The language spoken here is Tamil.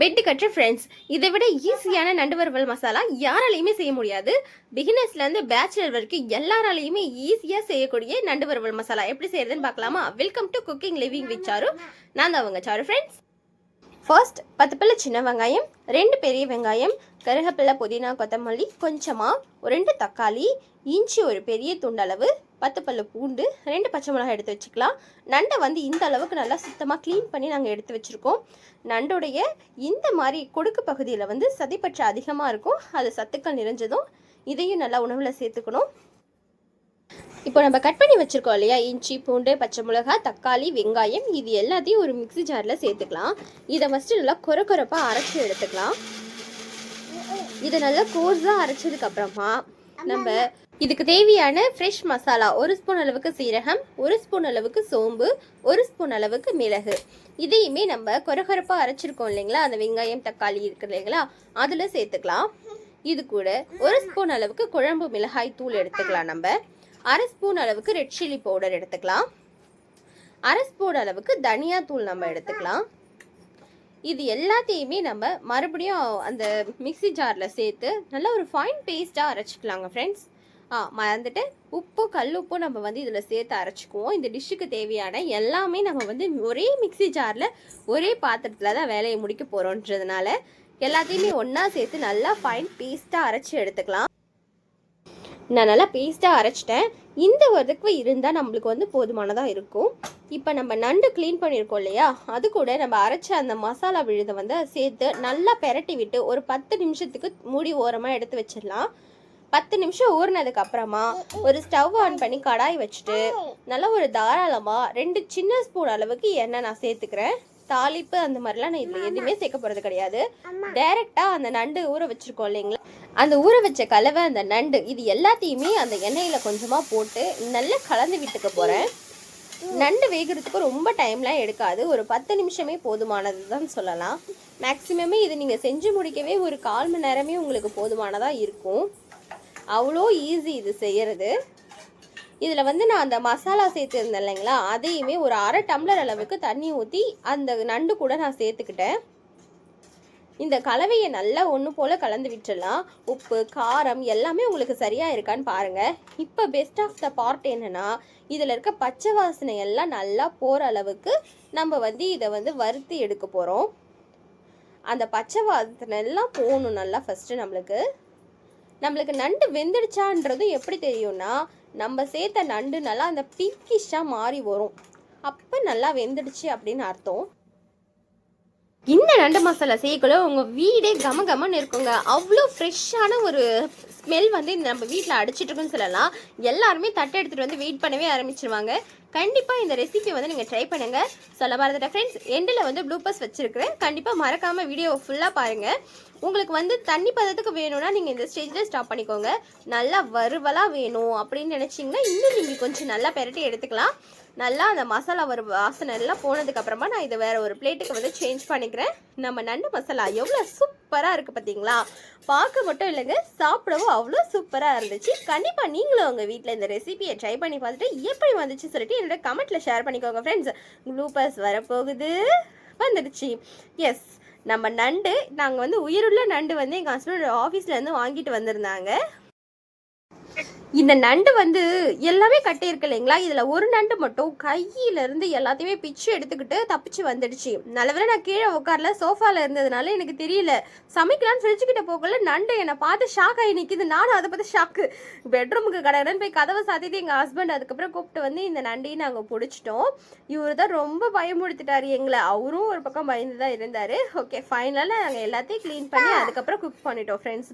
பெட்டு கட்டுற ஃப்ரெண்ட்ஸ் இதை விட ஈஸியான நண்டு வறுவல் மசாலா யாராலையுமே செய்ய முடியாது. பிகினர்ஸ்லேருந்து பேச்சுலர் வரைக்கும் எல்லாராலையுமே ஈஸியாக செய்யக்கூடிய நண்டு வறுவல் மசாலா எப்படி செய்யறதுன்னு பார்க்கலாமா? Welcome to cooking living with Charu. நான் தான் அவங்க சாரு ஃப்ரெண்ட்ஸ் ஃபர்ஸ்ட் பத்து பல்ல சின்ன வெங்காயம் ரெண்டு பெரிய வெங்காயம் கருகப்பில்லை புதினா கொத்தமல்லி கொஞ்சமாக ஒரு ரெண்டு தக்காளி இஞ்சி ஒரு பெரிய துண்டளவு பத்து பல்லு பூண்டு ரெண்டு பச்சை மிளகாய் எடுத்து வச்சுக்கலாம். நண்டை வந்து இந்த அளவுக்கு நல்லா சுத்தமாக க்ளீன் பண்ணி நாங்கள் எடுத்து வச்சுருக்கோம். நண்டுடைய இந்த மாதிரி கொடுக்கு பகுதியில் வந்து சதிப்பற்று அதிகமாக இருக்கும். அது சத்துக்கள் நிறைஞ்சதும் இதையும் நல்லா உணவில் சேர்த்துக்கணும். இப்போ நம்ம கட் பண்ணி வச்சுருக்கோம் இல்லையா? இஞ்சி பூண்டு பச்சை மிளகாய் தக்காளி வெங்காயம் இது எல்லாத்தையும் ஒரு மிக்ஸி ஜாரில் சேர்த்துக்கலாம். இதை ஃபஸ்ட்டு நல்லா கொர கொரப்பாக அரைச்சி எடுத்துக்கலாம். இதை நல்லா கோர்ஸாக அரைச்சதுக்கப்புறமா நம்ம இதுக்கு தேவையான ஃப்ரெஷ் மசாலா ஒரு ஸ்பூன் அளவுக்கு சீரகம் ஒரு ஸ்பூன் அளவுக்கு சோம்பு ஒரு ஸ்பூன் அளவுக்கு மிளகு. இதையுமே நம்ம கொரகொரப்பாக அரைச்சிருக்கோம் இல்லைங்களா? அந்த வெங்காயம் தக்காளி இருக்குது இல்லைங்களா? அதில் சேர்த்துக்கலாம். இது கூட ஒரு ஸ்பூன் அளவுக்கு குழம்பு மிளகாய் தூள் எடுத்துக்கலாம் நம்ம. அரை ஸ்பூன் அளவுக்கு ரெட் சில்லி பவுடர் எடுத்துக்கலாம். அரை ஸ்பூன் அளவுக்கு தனியா தூள் நம்ம எடுத்துக்கலாம். இது எல்லாத்தையுமே நம்ம மறுபடியும் அந்த மிக்ஸி ஜாரில் சேர்த்து நல்லா ஒரு ஃபைன் பேஸ்ட்டாக அரைச்சிக்கலாங்க ஃப்ரெண்ட்ஸ் ஆ மறந்துட்டு உப்பு கல் உப்பும் நம்ம வந்து இதில் சேர்த்து அரைச்சிக்குவோம். இந்த டிஷ்ஷுக்கு தேவையான எல்லாமே நம்ம வந்து ஒரே மிக்ஸி ஜாரில் ஒரே பாத்திரத்தில் தான் வேலையை முடிக்க போகிறோன்றதுனால எல்லாத்தையுமே ஒன்றா சேர்த்து நல்லா ஃபைன் பேஸ்ட்டாக அரைச்சி எடுத்துக்கலாம். நான் நல்லா பேஸ்ட்டாக அரைச்சிட்டேன். இந்த வதக்கு இருந்தால் நம்மளுக்கு வந்து போதுமானதாக இருக்கும். இப்போ நம்ம நண்டு க்ளீன் பண்ணியிருக்கோம் இல்லையா? அது கூட நம்ம அரைச்ச அந்த மசாலா விழுதை வந்து சேர்த்து நல்லா பெரட்டி விட்டு ஒரு பத்து நிமிஷத்துக்கு மூடி ஓரமாக எடுத்து வச்சிடலாம். பத்து நிமிஷம் ஊறினதுக்கு அப்புறமா ஒரு ஸ்டவ் ஆன் பண்ணி கடாய் வச்சுட்டு நல்லா ஒரு தாராளமாக ரெண்டு சின்ன ஸ்பூன் அளவுக்கு எண்ணெய் நான் சேர்த்துக்கிறேன். தாளிப்பு அந்த மாதிரிலாம் நான் இதில் எதுவுமே சேர்க்க போகிறது கிடையாது. டைரெக்டாக அந்த நண்டு ஊற வச்சுருக்கோம் இல்லைங்களா? அந்த ஊற வச்ச கலவை அந்த நண்டு இது எல்லாத்தையுமே அந்த எண்ணெயில் கொஞ்சமாக போட்டு நல்லா கலந்து விட்டுக்க போகிறேன் நண்டு வேகிறதுக்கு ரொம்ப டைம்லாம் எடுக்காது. ஒரு பத்து நிமிஷமே போதுமானது தான் சொல்லலாம். மேக்ஸிமமே இது நீங்கள் செஞ்சு முடிக்கவே ஒரு கால் மணி நேரமே உங்களுக்கு போதுமானதாக இருக்கும். அவ்வளோ ஈஸி இது செய்யறது. இதில் வந்து நான் அந்த மசாலா சேர்த்துருந்தேன் இல்லைங்களா? அதையுமே ஒரு அரை டம்ளர் அளவுக்கு தண்ணி ஊற்றி அந்த நண்டு கூட நான் சேர்த்துக்கிட்டேன். இந்த கலவையை நல்லா ஒன்று போல் கலந்து விட்டுடலாம். உப்பு காரம் எல்லாமே உங்களுக்கு சரியாக இருக்கான்னு பாருங்கள் இப்போ பெஸ்ட் ஆஃப் த பார்ட் என்னென்னா இதில் இருக்க பச்சை வாசனை எல்லாம் நல்லா போகிற அளவுக்கு நம்ம வந்து இதை வந்து வறுத்து எடுக்க போகிறோம் அந்த பச்சை வாசனை எல்லாம் போகணும் நல்லா ஃபஸ்ட்டு நம்மளுக்கு. நம்மளுக்கு நண்டு வெந்துடுச்சான்றது எப்படி தெரியும்னா நம்ம சேர்த்த நண்டு நல்லா அந்த பிங்கிஷாக மாறி வரும். அப்போ நல்லா வெந்துடுச்சு அப்படின்னு அர்த்தம். இந்த நண்டு மசாலா செய்யக்குள்ள உங்கள் வீடே கம கமன்னு இருக்குங்க. அவ்வளோ ஃப்ரெஷ்ஷான ஒரு ஸ்மெல் வந்து இந்த நம்ம வீட்டில் அடிச்சிட்ருக்குன்னு சொல்லலாம். எல்லாருமே தட்டை எடுத்துகிட்டு வந்து வெயிட் பண்ணவே ஆரம்பிச்சிருவாங்க. கண்டிப்பாக இந்த ரெசிபி வந்து நீங்கள் ட்ரை பண்ணுங்கள் சொல்ல மறந்துட்ட ஃப்ரெண்ட்ஸ் எண்டில் வந்து ப்ளூப்பர்ஸ் வச்சுருக்கிறேன். கண்டிப்பாக மறக்காமல் வீடியோ ஃபுல்லாக பாருங்கள் உங்களுக்கு வந்து தண்ணி பதத்துக்கு வேணும்னா நீங்கள் இந்த ஸ்டேஜில் ஸ்டாப் பண்ணிக்கோங்க. நல்லா வறுவலாக வேணும் அப்படின்னு நினச்சிங்கன்னா இன்னும் நீங்கள் கொஞ்சம் நல்லா பெரட்டி எடுத்துக்கலாம். நல்லா அந்த மசாலா ஒரு வாசனை எல்லாம் போனதுக்கப்புறமா நான் இதை வேறு ஒரு பிளேட்டுக்கு வந்து சேஞ்ச் பண்ணிக்கிறேன். நம்ம நண்டு மசாலா எவ்வளோ சூப்பராக இருக்குது பார்த்தீங்களா பார்க்க மட்டும் இல்லைங்க சாப்பிடவும் அவ்வளோ சூப்பராக இருந்துச்சு. கண்டிப்பாக நீங்களும் உங்கள் வீட்டில் இந்த ரெசிபியை ட்ரை பண்ணி பார்த்துட்டு எப்படி வந்துச்சு சொல்லிட்டு என்னோட கமெண்ட்டில் ஷேர் பண்ணிக்கோங்க ஃப்ரெண்ட்ஸ் குளூப்பர்ஸ் வரப்போகுது. வந்துடுச்சு. எஸ் நம்ம நண்டு நாங்கள் வந்து உயிருள்ள நண்டு வந்து எங்கள் ஹஸ்பண்டோட ஆஃபீஸ்லேருந்து வாங்கிட்டு வந்திருந்தாங்க. இந்த நண்டு வந்து எல்லாமே கட்டியிருக்கு இல்லைங்களா? இதில் ஒரு நண்டு மட்டும் கையிலேருந்து எல்லாத்தையுமே பிச்சு எடுத்துக்கிட்டு தப்பிச்சு வந்துடுச்சு. நல்லவேளை நான் கீழே உட்காரல சோஃபாவில் இருந்ததுனால எனக்கு தெரியல. சமைக்கலான்னு ஃப்ரிட்ஜுக்கிட்ட போகல நண்டு என்னை பார்த்து ஷாக் ஆகி நிற்கிது நானும் அதை பார்த்து ஷாக்கு பெட்ரூமுக்கு கடகடன்னு போய் கதவை சாத்திட்டு எங்கள் ஹஸ்பண்ட் அதுக்கப்புறம் கூப்பிட்டு வந்து இந்த நண்டையும் நாங்கள் பிடிச்சிட்டோம். இவர் தான் ரொம்ப பயமுடுத்துட்டாரு எங்களை. அவரும் ஒரு பக்கம் பயந்து தான் இருந்தார் ஓகே ஃபைனலாக நாங்கள் எல்லாத்தையும் க்ளீன் பண்ணி அதுக்கப்புறம் குக் பண்ணிட்டோம் ஃப்ரெண்ட்ஸ்